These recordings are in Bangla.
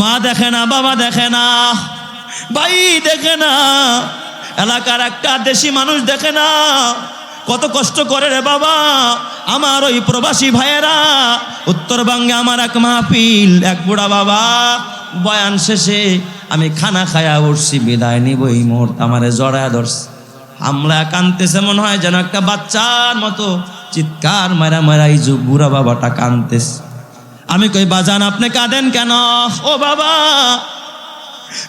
মা দেখে না, বাবা দেখে না, ভাই দেখে না, এলাকার একটা দেশি মানুষ দেখে না, কত কষ্ট করে রে বাবা। আমার ওই প্রবাসী ভাইয়েরা উত্তরবঙ্গে আমার এক মাহফিল, এক বুড়া বাবা, বয়ান শেষে আমি খানা খায়া উঠছি, বিদায় নিব এই মুহূর্তে, আমারে জড়ায় ধরছে। আমরা কানতেছে, মনে হয় যেন একটা বাচ্চার মতো, চিৎকার মারা মারা এই যুগ বুড়া বাবাটা কানতেছে। আমি কই, বাজান, আপনি কাঁদেন কেন? ও বাবা,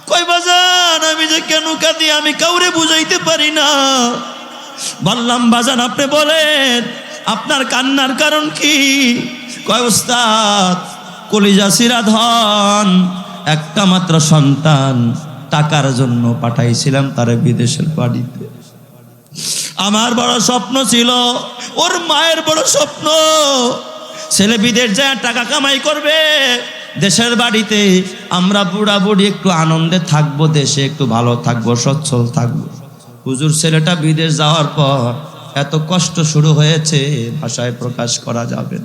কই, বাজান, আমি যে কেন কাঁদি, আমি কাউরে বুঝাইতে পারি না। বললাম, বাজান, আপনি বলেন, আপনার কান্নার কারণ কি? কয়, ওস্তাদ, কলিজা সিরা ধন, একটা মাত্র সন্তান টাকার জন্য পাঠাইছিলাম তারে বিদেশের বাড়িতে। আমার বড় স্বপ্ন ছিল, ওর মায়ের বড় স্বপ্ন ছেলে বিদেশ যায় টাকা কামাই করবে, দেশের বাড়িতে আমরা বুড়া বুড়ি একটু আনন্দে থাকব, দেশে একটু ভালো থাকব, সচ্ছল থাকব। হুজুর, ছেলেটা বিদেশ যাওয়ার পর এত কষ্ট শুরু হয়েছে, ভাষায় প্রকাশ করা যাবে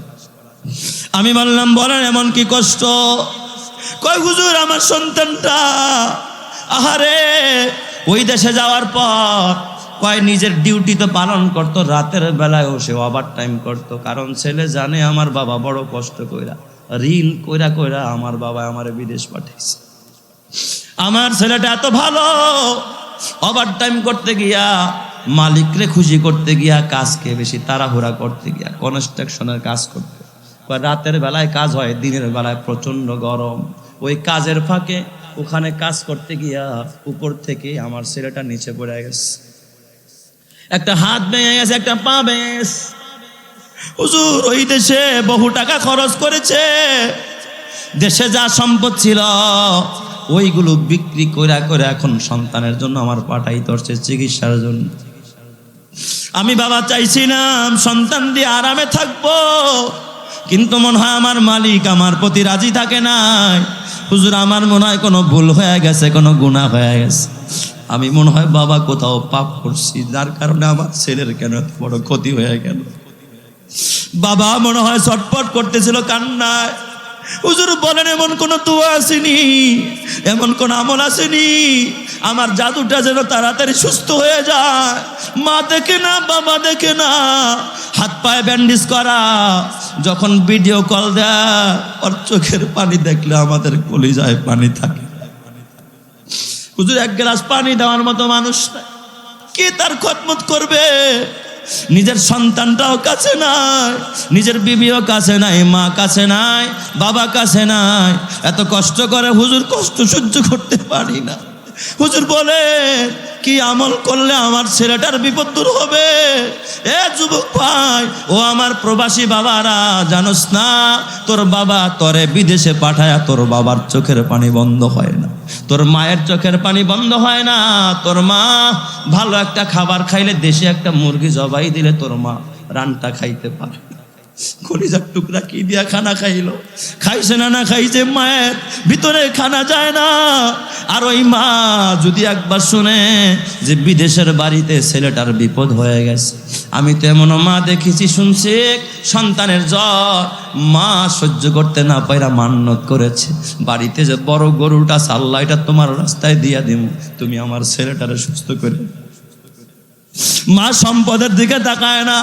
আমি বললাম বলেন এমন কি কষ্ট? কয়, হুজুর, আমার সন্তানটা, আহারে, ওই দেশে যাওয়ার পর কয়, নিজের ডিউটি তো পালন করতো, রাতের বেলায় সে ওভার টাইম করতো। কারণ ছেলে জানে আমার বাবা বড় কষ্ট কইরা, ঋণ কইরা কইরা আমার বাবা আমার বিদেশ পাঠিয়েছে আমার ছেলেটা এত ভালো, ওভার টাইম করতে গিয়া, মালিকরে খুশি করতে গিয়া কাজকে বেশি তাড়াহুড়া করতে গিয়া, কনস্ট্রাকশনের কাজ করতে। রাতের বেলায় কাজ হয়, দিনের বেলায় প্রচণ্ড গরম। ওই কাজের ফাঁকে ওখানে কাজ করতে গিয়া উপর থেকে আমার ছেলেটা নিচে পড়ে গেছে। একটা হাত ভেঙে গেছে, একটা পা ভেঙে গেছে। হুজুর, ওই দেশে বহু টাকা খরচ করেছে। দেশে যা সম্পদ ছিল, ওইগুলো বিক্রি করে করে এখন সন্তানের জন্য আমার পাঠাই ধরছে চিকিৎসার জন্য। আমি বাবা চাইছিলাম সন্তান দিয়ে আরামে থাকব, কিন্তু মনে হয় আমার মালিক আমার প্রতি রাজি থাকে নাই। হুজুর, আমার মনে হয় কোনো ভুল হয়ে গেছে, কোনো গুণা হয়ে গেছে। আমি মনে হয় বাবা কোথাও পাপ করছি, যার কারণে আমার ছেলের কেন বড় ক্ষতি হয়ে গেল? বাবা মনে হয় ছটপট করতেছিল কান্নায়। হুজুর বলেন, এমন কোন দোয়া আসেনি, এমন কোন আমল আসেনি। আমার জাদুটা যেন তাড়াতাড়ি সুস্থ হয়ে যায়। মা দেখে না, বাবা দেখে না। হাত পায়ে ব্যান্ডেজ করা, যখন ভিডিও কল দেয়, ওর চোখের পানি দেখলে আমাদের কলিজায় পানি থাকে। হুজুর এক গ্লাস পানি দেওয়ার মতো মানুষ কে তার খতমত করবে? নিজের সন্তানটাও কাছে নাই, নিজের বিবিও কাছে নাই, মা কাছে নাই, বাবা কাছে নাই। এত কষ্ট করে হুজুর কষ্ট সহ্য করতে পারি না। হুজুর বলে কি আমল করলে আমার ছেলেটার বিপদ দূর হবে? এ যুবক ভাই, ও আমার প্রবাসী বাবারা, জানোস না, তোর বাবা তোরে বিদেশে পাঠায় তোর বাবার চোখের পানি বন্ধ হয় না। তোর মায়ের চোখের পানি বন্ধ হয় না। তোর মা ভালো একটা খাবার খাইলে দেশে একটা মুরগি জবাই দিলে তোর মা রানটা খাইতে পারে। কলিজার টুকরা কি দিয়া খানা খাইলো? খাইছে না না খাইছে মায়ের? ভিতরে খানা যায় না। আর ওই মা যদি একবার শুনে যে বিদেশের বাড়িতে ছেলেটার বিপদ হয়ে গেছে, আমি তো এমন মা দেখেছি, শুনছি সন্তানের জ্বর। মা সহ্য করতে না পাইরা মান্যত করেছে। বাড়িতে যে বড় গরুটা সাল্লাইটা তোমার রাস্তায় দিয়া দিব তুমি আমার ছেলেটারে সুস্থ করে। মা সম্পদের দিকে তাকায় না,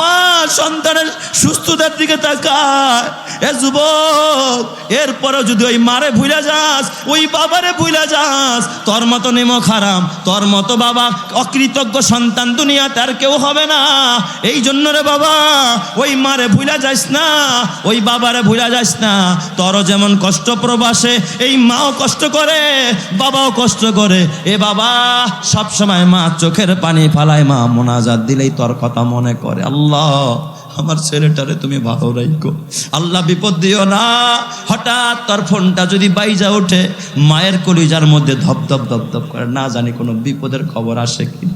মা সন্তানের সুস্থতার দিকে তাকায়। এ যুবক এরপরে যদি ওই মারে ভুলে যাস, ওই বাবারে ভুলে যাস, তোর মতো নেমো খারাম তোর মতো বাবা অকৃতজ্ঞ সন্তান দুনিয়াতে আর কেউ হবে না। এই জন্য রে বাবা, ওই মারে ভুলে যাস না, ওই বাবারে ভুলে যাস না। তোর যেমন কষ্ট প্রবাসে, এই মাও কষ্ট করে, বাবাও কষ্ট করে। এ বাবা, সবসময় মা চোখের পানি ফালায় মা মোনাজাত দিলেই তোর কথা মনে করে। আল্লাহ আমার ছেলেটারে তুমি ভালো রাখো আল্লাহ বিপদ দিও না। হঠাৎ তার ফোনটা যদি বাইজা ওঠে, মায়ের কলিজার মধ্যে ধপ ধপ ধপ ধপ করে, না জানি কোনো বিপদের খবর আসে কি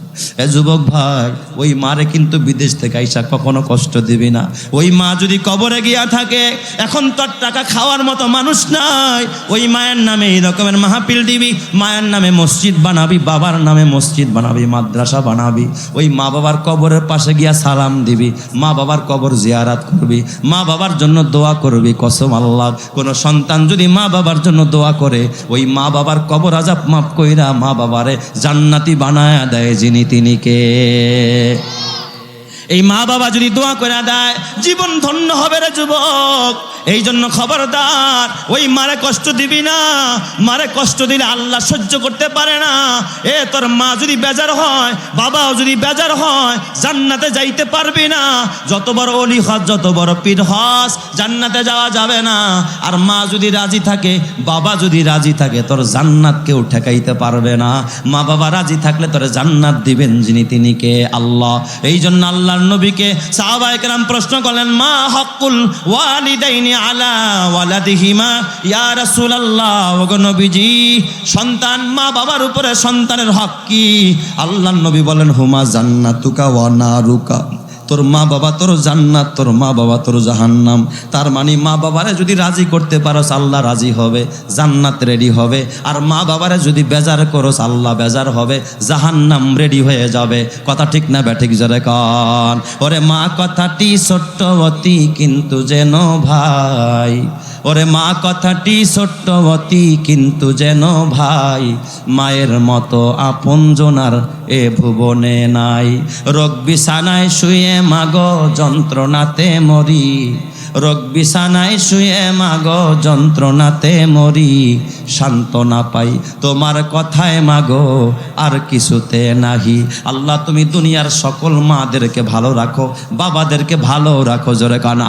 এ যুবক ভাই, ওই মারে কিন্তু বিদেশ থেকে আইসা কখনো কষ্ট দিবি না। ওই মা যদি কবরে গিয়া থাকে, এখন তোর টাকা খাওয়ার মতো মানুষ নাই। ওই মায়ের নামে এই রকমের মাহাপিল দিবি, মায়ের নামে মসজিদ বানাবি, বাবার নামে মসজিদ বানাবি, মাদ্রাসা বানাবি। ওই মা বাবার কবরের পাশে গিয়া সালাম দিবি, মা বাবার কবর জিয়ারাত করবি, মা বাবার জন্য দোয়া করবি, কসম আল্লাহ। কোনো সন্তান যদি মা বাবার জন্য দোয়া করে, ওই মা বাবার কবর আজাব মাফ কইরা মা বাবারে জান্নাতি বানায়া দেয় যিনি তিনি কে। এই মা বাবা যদি দোয়া করে দেয়, জীবন ধন্য হবে রে যুবক। এই জন্য খবরদার, ওই মারে কষ্ট দিবি না, মারে কষ্ট দিলে আল্লাহ সহ্য করতে পারে না। এ, তোর মা যদি বেজার হয়, বাবাও যদি বেজার হয়, জান্নাতে যাইতে পারবি না। যত বড় অলি হজ যত বড় পীর হস, জান্নাতে যাওয়া যাবে না। আর মা যদি রাজি থাকে, বাবা যদি রাজি থাকে, তোর জান্নাত কেউ ঠেকাইতে পারবে না। মা বাবা রাজি থাকলে তোর জান্নাত দিবেন যিনি তিনি কে? আল্লাহ। এই জন্য আল্লাহর নবীকে সাহাবায়ে কেরাম প্রশ্ন করলেন, মা হকুল ওয়ালিদাইনি আলা ওয়ালাদিহিমা, ইয়া রাসূলুল্লাহ, ওগো নবীজি, সন্তান মা বাবার উপরে সন্তানের হক কি? আল্লাহ নবী বলেন, হুমা জান্নাতুকা ওয়া নারুকা। তোর মা বাবা তোর জান্নাত, তোর মা বাবা তোর জাহান্নাম। তার মানে মা বাবারে যদি রাজি করতে পারো আল্লাহ রাজি হবে, জান্নাত রেডি হবে। আর মা বাবারে যদি বেজার করো আল্লাহ বেজার হবে, জাহান্নাম রেডি হয়ে যাবে। কথা ঠিক না ব্যাঠিক জরে কন। ওরে মা, কথাটি ছোট্ট অতি, কিন্তু যেন ভাই ওরে মা, কথাটি ছোট্ট কিন্তু যেন ভাই, মায়ের মতো আপন জোনার এ ভুবনে নাই। রোগ বিছানায় শুয়ে মাগ, যন্ত্রণাতে মরি। রোগ বিছানায় শুয়ে মাগো, যন্ত্রণাতে মরি, সান্ত্বনা পাই। তোমার কথায় মাগো, আর কিছুতে নাহি। আল্লাহ, তুমি দুনিয়ার সকল মাদেরকে ভালো রাখো, বাবাদেরকে ভালো রাখো, জোরে কান,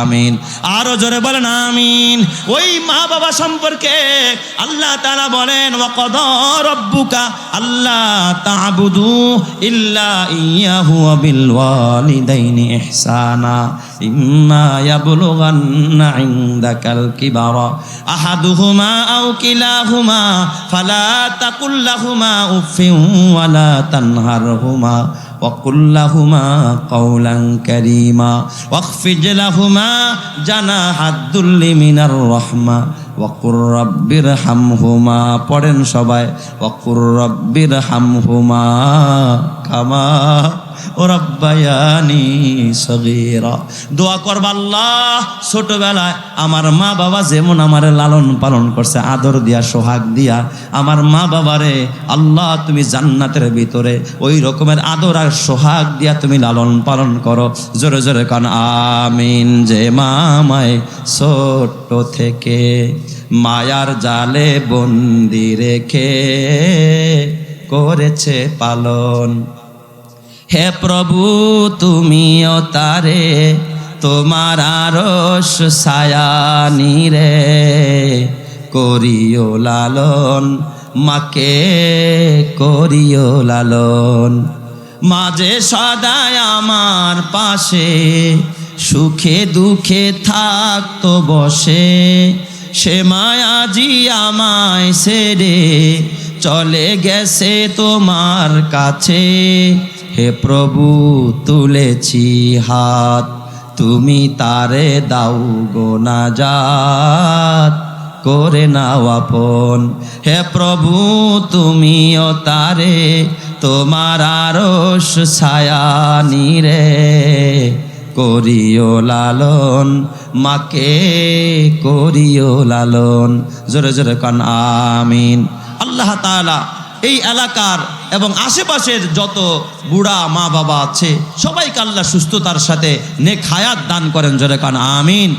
আমিন। আরও জোরে বলেন, আমিন। ওই মা বাবা সম্পর্কে আল্লাহ তাআলা বলেন, ওয়াকদ রব্বুকা আল্লাহ তা'বুদু ইল্লা ইয়াহু বিল ওয়ালিদাইনি ইহসানা। ইম্মা ইয়াবলুগান্না ইনদাকাল কিবারা আহাদুহুমা আও কিলাহুমা ফালা তাকুল লাহুমা উফিন ওয়ালা তানহারহুমা وقل لهما قولا كريما واخفض لهما جناح الذل من الرحمة وقل رب ارحمهما পড়েন সবাই وقل رب ارحمهما كما রব্বায়ানি সগীরা। দোয়া করবা আল্লাহ, ছোটবেলায় আমার মা বাবা যেমন আমার লালন পালন করছে, আদর দিয়া, সোহাগ দিয়া, আমার মা বাবারে আল্লাহ তুমি জান্নাতের ভিতরে ওই রকমের আদর আর সোহাগ দিয়া তুমি লালন পালন করো। জোরে জোরে কান, আমিন, যে মামায় ছোট্ট থেকে মায়ার জালে বন্দি রেখে করেছে পালন। হে প্রভু, তুমিও তারে, তোমার আরস ছায়ানি রে। করিও লালন, মাকে করিও লালন। মাঝে সদায় আমার পাশে, সুখে দুঃখে থাকতো বসে। সে মায়াজি আমায় সেরে চলে গেছে তোমার কাছে। হে প্রভু, তুলেছি হাত, তুমি তারে দাও গো না যাত করে নাও আপন। হে প্রভু, তুমিও তারে, তোমার আরস ছায়া নিরে করিও লালন, মাকে করিও লালন। জোরে জোরে কান, আমিন। আল্লাহ তাআলা এই এলাকার এবং আশেপাশের যত বুড়া মা বাবা আছে, সবাইকে আল্লাহ সুস্থতার সাথে নেক হায়াত দান করেন জোরে কান, আমিন।